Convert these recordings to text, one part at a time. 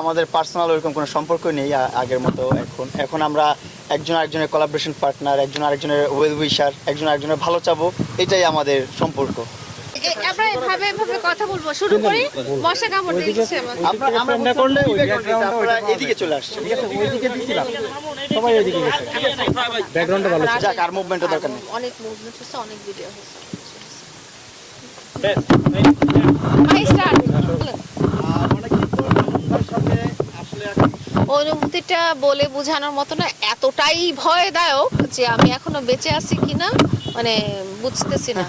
আমাদের পার্সোনাল ওরকম কোনো সম্পর্ক নেই আগের মতো। এখন এখন আমরা একজন আরেকজনের কোলাবরেশন পার্টনার একজন আরেকজনের ওয়েল উইশার একজন আরেকজনের ভালো চাবো এটাই আমাদের সম্পর্ক। আমরা এভাবে এভাবে কথা বলব। শুরু করি মশা কামড় দিচ্ছে আমাকে। আমরা আমরা করলে ওই করলে background-টা আপনারা এদিকে চলে আসছেন ওইদিকে দিছিলাম। সবাই ওইদিকে গেছে। ব্যাকগ্রাউন্ডটা ভালো যাক আর মুভমেন্টের দরকার নেই। অনেক মুভমেন্ট হচ্ছে অনেক ভিডিও হচ্ছে। ভাই স্টার্ট অনুভূতিটা বলে বোঝানোর মতো না এতটাই ভয়দায়ক যে আমি এখনও বেঁচে আছি কিনা মানে বুঝতেছি না।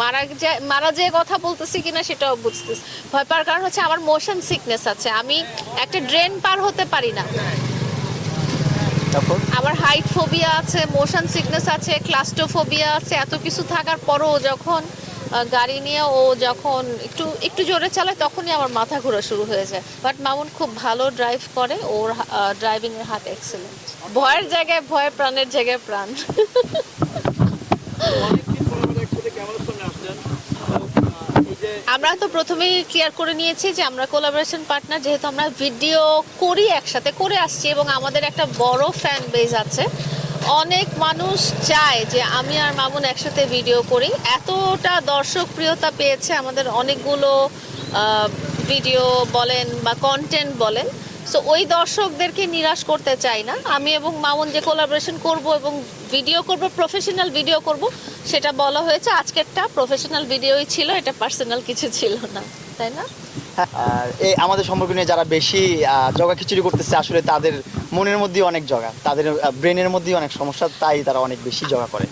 মারা যায় মারা যে কথা বলতেছি কিনা সেটাও বুঝতেছি। ভয় পাওয়ার কারণ হচ্ছে আমার মোশন সিকনেস আছে আমি একটা ড্রেন পার হতে পারি না। আমার হাইট ফোবিয়া আছে মোশন সিকনেস আছে ক্লাস্টোফোবিয়া আছে এত কিছু থাকার পরও যখন গাড়ি নিয়ে ও যখন একটু একটু জোরে চালায়, তখনই আমার মাথা ঘোরা শুরু হয়ে যায়। বাট মামুন খুব ভালো ড্রাইভ করে, ওর ড্রাইভিং এর হাত এক্সেলেন্ট ভয়ের জায়গায় ভয়, প্রাণের জায়গায় প্রাণ। আমরা তো প্রথমেই ক্লিয়ার করে নিয়েছি যে আমরা কোলাবোরেশন পার্টনার যেহেতু আমরা ভিডিও করি একসাথে, করে আসছি এবং আমাদের একটা বড় ফ্যান বেজ আছে। অনেক মানুষ চায় যে আমি আর মামুন একসাথে ভিডিও করি। এতটা দর্শক প্রিয়তা পেয়েছে আমাদের অনেকগুলো ভিডিও বলেন বা কন্টেন্ট বলেন। সো ওই দর্শকদেরকে নিরাশ করতে চাই না। আমি এবং মামুন যে কোলাবোরেশন করব এবং ভিডিও করব প্রফেশনাল ভিডিও করব, সেটা বলা হয়েছে। আজকেরটা প্রফেশনাল ভিডিওই ছিল, এটা পার্সোনাল কিছু ছিল না। তাই না? এই আমাদের সম্পর্ক নিয়ে যারা বেশি জগা খিচুড়ি করতেছে, আসলে তাদের মনের মধ্যেই অনেক জগা। তাদের ব্রেনের মধ্যেই অনেক সমস্যা, তাই তারা অনেক বেশি জগা করে।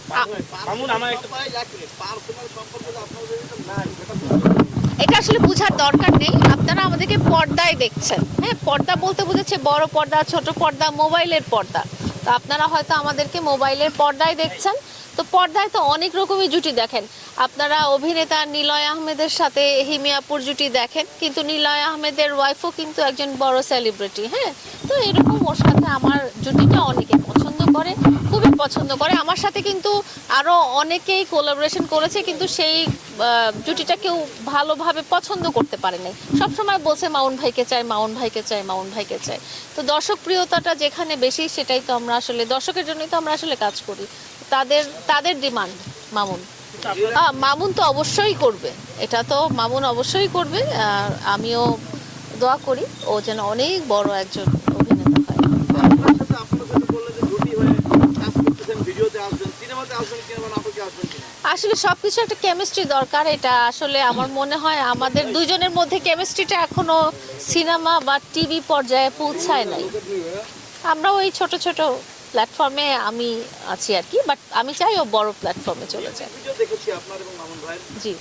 এটা আসলে বোঝার দরকার নেই। আপনারা আমাদেরকে পর্দায় দেখছেন। হ্যাঁ পর্দা বলতে বুঝেছে বড় পর্দা, ছোট পর্দা, মোবাইলের পর্দা। তো আপনারা হয়তো আমাদেরকে মোবাইলের পর্দায় দেখছেন। তো পর্দায় তো অনেক রকমই জুটি দেখেন। আপনারা অভিনেতা নিলয় আহমেদের সাথে হিমিয়াপুর জুটি দেখেন, কিন্তু নিলয় আহমেদের ওয়াইফও কিন্তু একজন বড় সেলিব্রিটি হ্যাঁ? তো এরকম ওর সাথে আমার জুটিটা অনেকে পছন্দ করে। আমার সাথে কিন্তু আরও অনেকেই কোলাবোরেশন করেছে, কিন্তু সেই জুটিটা কেউ ভালোভাবে পছন্দ করতে পারে নাই সবসময় বলছে, মাউন ভাইকে চাই, মাউন ভাইকে চাই, মাউন ভাইকে চাই। তো দর্শক প্রিয়তাটা যেখানে বেশি, সেটাই তো আমরা আসলে, দর্শকের জন্যই তো আমরা আসলে কাজ করি। তাদের তাদের ডিমান্ড মামুন। মামুন তো অবশ্যই করবে। এটা তো মামুন অবশ্যই করবে। আমিও দোয়া করি। ও যেন অনেক বড় একজন অভিনেতা হয় আসলে সবকিছু একটা কেমিস্ট্রি দরকার এটা আসলে আমার মনে হয় আমাদের দুজনের মধ্যে কেমিস্ট্রিটা এখনও সিনেমা বা টিভি পর্যায়ে পৌঁছায় নাই। আমরা ওই ছোট ছোট প্ল্যাটফর্মে আমি আছি আর কি বাট আমি চাই ও বড় প্ল্যাটফর্মে চলে যায় জি।